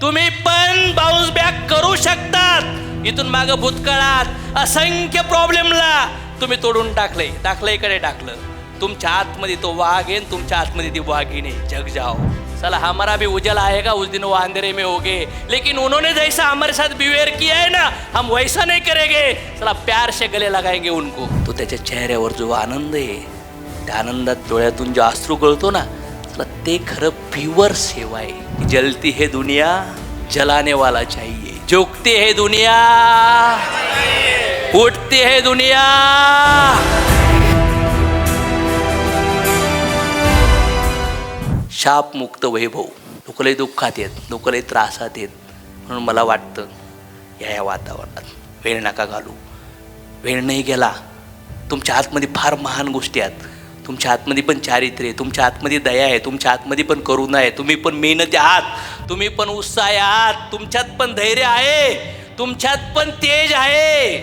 तुम्ही पण bounce back करू शकतात. इथून माग भूतकाळात असंख्य प्रॉब्लेमला तुम्ही तोडून टाकले टाकलं इकडे टाकलं? तुमच्या आतमध्ये तो वाघ येईन तुमच्या आतमध्ये ती वाघिणी जग जाओ. चला हमारा भी उजला आएगा. उस दिन वो अंधेरे में होगे. लेकिन उन्होंने जैसा हमारे साथ बिहेवियर किया है ना हम वैसा नहीं करेंगे. चला प्यार से गले लगाएंगे उनको. तो त्याच्या चेहऱ्यावर जो आनंद आहे त्या आनंदात डोळ्यातून जो अश्रू गळतो ना प्रत्येक ते खरं प्युअर सेवा आहे. जलती हे दुनिया जलाने वाला चाहिए. जोगते है दुनिया उठते है दुनिया. शापमुक्त वैभव. लोक दुःखात येत लोक त्रासात येत म्हणून मला वाटतं या या वातावरणात वेळ नका घालू. वेळ नाही गेला तुमच्या आतमध्ये फार महान गोष्टी आहेत. तुमच्या आतमध्ये पण चारित्र्य आहे तुमच्या आतमध्ये दया आहे तुमच्या आतमध्ये पण करुणा आहे. तुम्ही पण मेहनती आहात तुम्ही पण उत्साह आहात तुमच्यात पण धैर्य आहे तुमच्यात पण तेज आहे.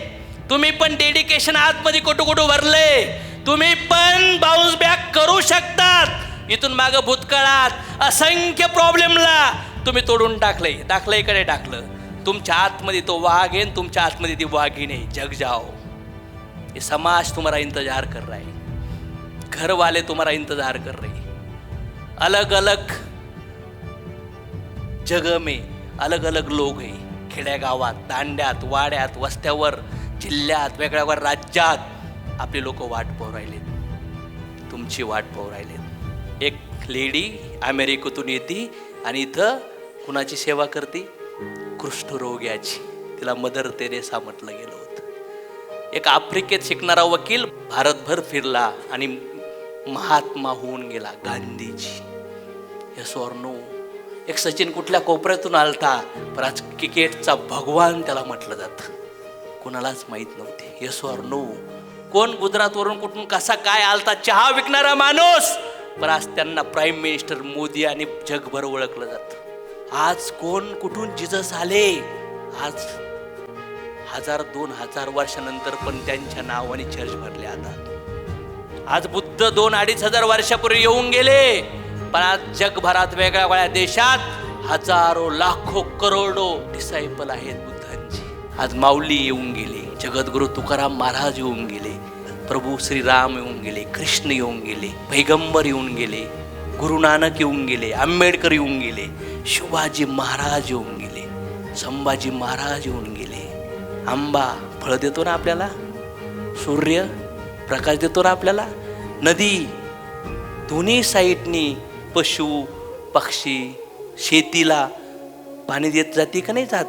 तुम्ही पण डेडिकेशन आतमध्ये कुठं कुठं भरले तुम्ही पण बाउन्स बॅक करू शकतात. इथून मागं भूतकाळात असंख्य प्रॉब्लेमला तुम्ही तोडून टाकलंय टाकलं इकडे टाकलं. तुमच्या आतमध्ये तो वाघ आहे तुमच्या आतमध्ये ती वाघिणी आहे. जग जाओ हे समाज तुम्हाला इंतजार कर रहा है घर वाले तुम्हारा इंतजार कर रहे अलग अलग जगह में अलग अलग लोग आहे खेड्यागावात तांड्यात वाड्यात वस्त्यावर जिल्ह्यात वेगळ्यावर राज्यात आपले लोक वाट पाहू राहिलेत तुमची वाट पाहू राहिलेत एक लेडी अमेरिकेतून येते आणि इथं कुणाची सेवा करते? कृष्ठरोग्याची. तिला मदर तेरेसा म्हटलं गेलं होतं. एक आफ्रिकेत शिकणारा वकील भारतभर फिरला आणि महात्मा होऊन गेला गांधीजी. यस ऑर नो एक सचिन कुठल्या कोपऱ्यातून आलता पण आज क्रिकेटचा भगवान त्याला म्हटलं जातं. कोणालाच माहीत नव्हते. यस ऑर नो कोण गुजरातवरून कुठून कसा काय आलता चहा विकणारा माणूस? पण आज त्यांना प्राईम मिनिस्टर मोदी आणि जगभर ओळखलं जातं. आज कोण कुठून जिजस आले? आज हजार दोन हजार वर्षानंतर पण त्यांच्या नावाने चर्च भरले आता. आज बुद्ध दोन अडीच हजार वर्षापूर्वी येऊन गेले. पण आज जगभरात वेगळ्या वेगळ्या देशात हजारो लाखो करोडो डिसायपल आहेत बुद्धांची. आज माऊली येऊन गेले जगद्गुरु तुकाराम महाराज येऊन गेले प्रभू श्रीराम येऊन गेले कृष्ण येऊन गेले पैगंबर येऊन गेले गुरु नानक येऊन गेले आंबेडकर येऊन गेले शिवाजी महाराज येऊन गेले संभाजी महाराज येऊन गेले. आंबा फळ देतो ना आपल्याला? सूर्य प्रकाश देतो ना आपल्याला? नदी दोन्ही साईडनी पशु पक्षी शेतीला पाणी देत जाते का नाही जात?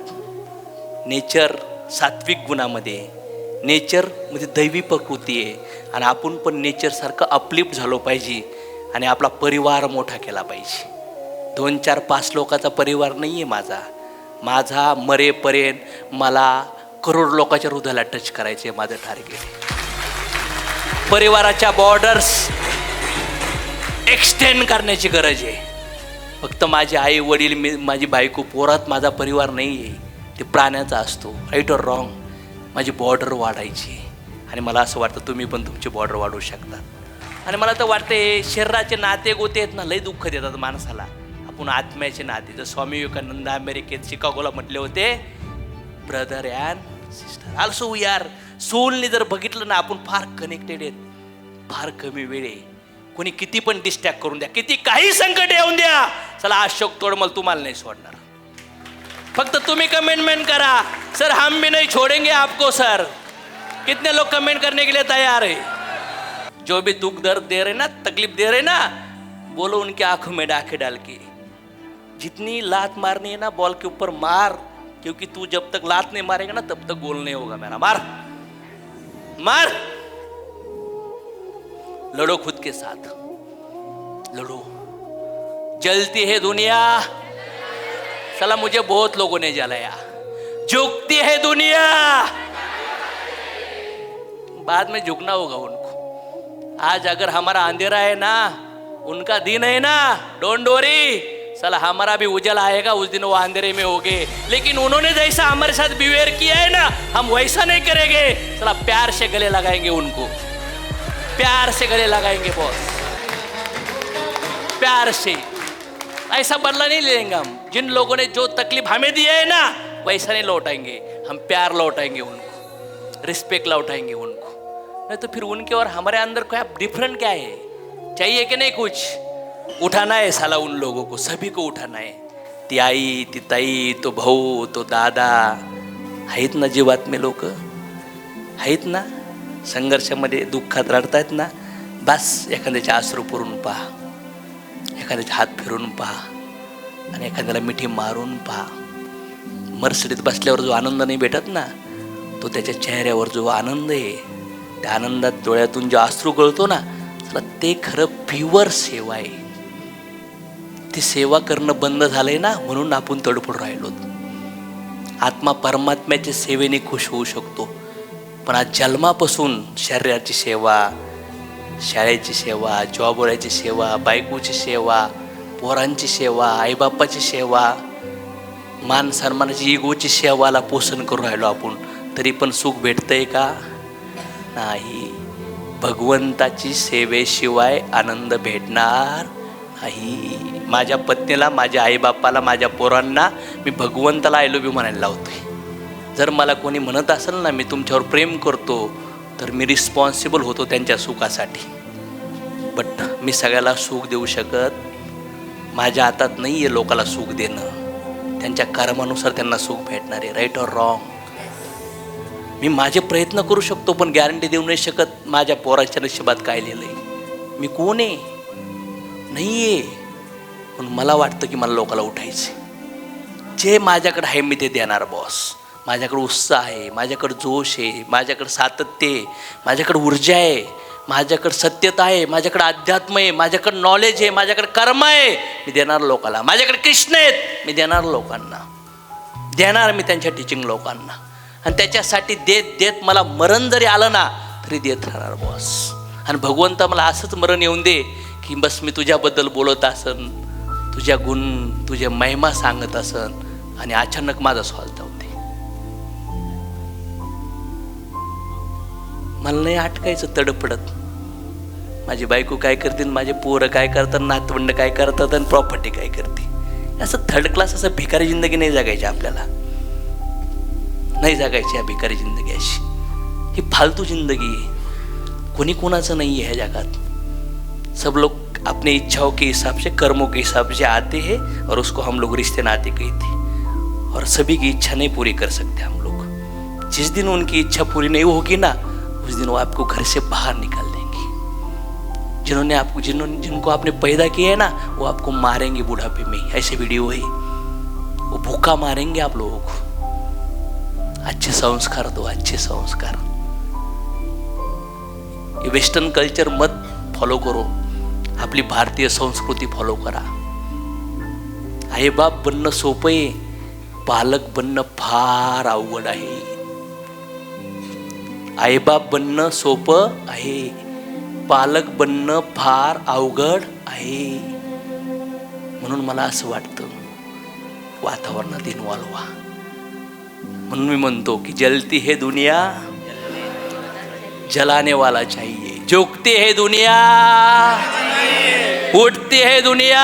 नेचर सात्विक गुणामध्ये नेचर म्हणजे दैवी प्रकृती आहे. आणि आपण पण नेचरसारखं अपलिफ्ट झालो पाहिजे आणि आपला परिवार मोठा केला पाहिजे. दोन चार पाच लोकांचा परिवार नाही आहे माझा. माझा मरेपर्यंत मला करोड लोकांच्या हृदयाला टच करायचे माझं टार्गेट परिवाराच्या बॉर्डर्स एक्सटेंड करण्याची गरज आहे. फक्त माझे आई वडील मी माझी बायको पोरात माझा परिवार नाही आहे ते प्राण्याचा असतो. राईट ऑर रॉंग माझी बॉर्डर वाढायची आणि मला असं वाटतं तुम्ही पण तुमची बॉर्डर वाढवू शकता. आणि मला तर वाटतं हे शरीराचे नाते गोते आहेत ना लय दुःख देतात माणसाला. आपण आत्म्याचे नाते. जर स्वामी विवेकानंद अमेरिकेत शिकागोला म्हटले होते brother and sister also we are सोलने जर बघितलं ना आपण फार कनेक्टेड आहेत. फार कमी वेळ आहे. कोणी किती पण डिस्टॅक्ट करून द्या. किती काही संकट येऊन द्या. चला अशोक तोडमल तुम्हाला नाही सोडणार. फक्त तुम्ही कमेंटमेंट करा. सर हम भी नहीं छोड़ेंगे आपको सर. कितने लोग कमेंट करने के लिए तैयार है? जो भी दुख दर्द दे रहे ना तकलीफ दे रहे ना बोलो उनकी आंखों में डाके डाल के। जितनी लात मारनी है ना बॉल के ऊपर मार क्योंकि तू जब तक लात नहीं मारेगा ना तब तक गोल नहीं होगा मेरा। मार। मार। लड़ो खुद के साथ। लड़ो। जलती है दुनिया। सला मुझे बहुत लोगों ने जलाया। झुकती है दुनिया। बाद में झुकना होगा उनको। आज अगर हमारा अंधेरा है ना, उनका दिन है ना, डोंट वरी साला, हमारा भी उजल आएगा, उस दिन वो अंधेरे में होगे। लेकिन उन्होंने जैसा हमारे साथ बिहेवियर किया है ना, हम वैसा नहीं करेंगे। साला, प्यार से गले लगाएँगे उनको। प्यार से गले लगाएँगे बॉस प्यार से। ऐसा बदला नहीं लेंगे हम। जिन लोगों ने जो तकलीफ़ हमें दी है ना, वैसा नहीं लौटाएँगे। हम प्यार लौटाएँगे उनको। रिस्पेक्ट लौटाएँगे उनको। नहीं तो फिर उनके और हमारे अंदर क्या डिफरेंट क्या है? चाहिए कि नहीं कुछ? उठाना है साला उन लोगों को सभी को उठाना है ती आई ती ताई तो भाऊ तो दादा आहेत ना जीवात्मे लोक? आहेत ना? संघर्षामध्ये दुःखात रडतायत ना? बस एखाद्याचे आश्रू पुरून पहा. एखाद्याचे हात फिरून पहा. आणि एखाद्याला मिठी मारून पहा. मर्सडीत बसल्यावर जो आनंद नाही भेटत ना तो त्याच्या चेहऱ्यावर जो आनंद आहे त्या आनंदात डोळ्यातून जो आश्रू गळतो ना चला ते खरं प्युअर सेवा आहे. ती सेवा करणं बंद झालंय ना म्हणून आपण तडफड राहिलो. आत्मा परमात्म्याच्या सेवेने खुश होऊ शकतो. पण आज जन्मापासून शरीराची सेवा शाळेची सेवा जॉबवाल्याची सेवा बायकोची सेवा पोरांची सेवा आईबापाची सेवा मान सन्मानाची इगोची सेवाला पोषण करून राहिलो आपण. तरी पण सुख भेटतंय का? नाही. भगवंताची सेवेशिवाय आनंद भेटणार नाही माझ्या पत्नीला माझ्या आईबापाला माझ्या पोरांना मी भगवंताला आय लव्ह म्हणायला लावतोय. जर मला कोणी म्हणत असेल ना मी तुमच्यावर प्रेम करतो तर मी रिस्पॉन्सिबल होतो त्यांच्या सुखासाठी. बट मी सगळ्याला सुख देऊ शकत माझ्या हातात नाही आहे लोकाला सुख देणं. त्यांच्या कर्मानुसार त्यांना सुख भेटणार आहे राईट ऑर रॉंग मी माझे प्रयत्न करू शकतो पण गॅरंटी देऊ नाही शकत माझ्या पोराच्या नशिबात काय लिहिलं आहे. मी कोण आहे? नाही आहे पण मला वाटतं की मला लोकाला उठायचं जे माझ्याकडे आहे मी ते देणार बॉस माझ्याकडे उत्साह आहे माझ्याकडे जोश आहे माझ्याकडे सातत्य आहे माझ्याकडे ऊर्जा आहे माझ्याकडे सत्यता आहे माझ्याकडे अध्यात्म आहे माझ्याकडे नॉलेज आहे माझ्याकडे कर्म आहे मी देणार लोकाला. माझ्याकडे कृष्ण आहेत मी देणार लोकांना. देणार मी त्यांच्या टीचिंग लोकांना. आणि त्याच्यासाठी देत देत मला मरण जरी आलं ना तरी देत राहणार बॉस आणि भगवंत मला असंच मरण येऊन दे की बस मी तुझ्याबद्दल बोलत असन तुझ्या गुण तुझ्या महिमा सांगत असन आणि अचानक माझा सॉल जाऊ दे मला नाही अटकायचं तडपडत. माझी बायको काय करतील आणि माझे पोरं काय करतात नातवंड काय करतात आणि प्रॉपर्टी काय करते असं थर्ड क्लास असं भिकारी जिंदगी नाही जगायची आपल्याला. नाही जगायची या भिकारी जिंदगी अशी. ही फालतू जिंदगी आहे. कोणी कोणाचं नाही आहे ह्या जगात. सब लोग अपने इच्छाओं के हिसाब से, कर्मों के हिसाब से आते हैं और उसको हम लोग रिश्ते नाते कहते और सभी की इच्छा नहीं पूरी कर सकते हम लोग। जिस दिन उनकी इच्छा पूरी नहीं होगी ना, उस दिन वो आपको घर से बाहर निकाल देंगे। जिन्होंने आपको जिन्होंने जिनको आपने पैदा किया है ना, वो आपको मारेंगे बुढ़ापे में ऐसे वीडियो है। वो भूखा मारेंगे आप लोगों को। अच्छे संस्कार दो, अच्छे संस्कार। हे वेस्टर्न कल्चर मत फॉलो करो। आपली भारतीय संस्कृती फॉलो करा. आईबाप बनणं सोपं आहे पालक बनणं फार अवघड आहे. आईबाप बनणं सोपं आहे पालक बनणं फार अवघड आहे. म्हणून मला असं वाटतं वातावरणात इन्वॉल्व व्हा. म्हणून मी म्हणतो की जलती हे दुनिया जलाने वाला चाहिए. जोगती हे दुनिया. उठती है दुनिया।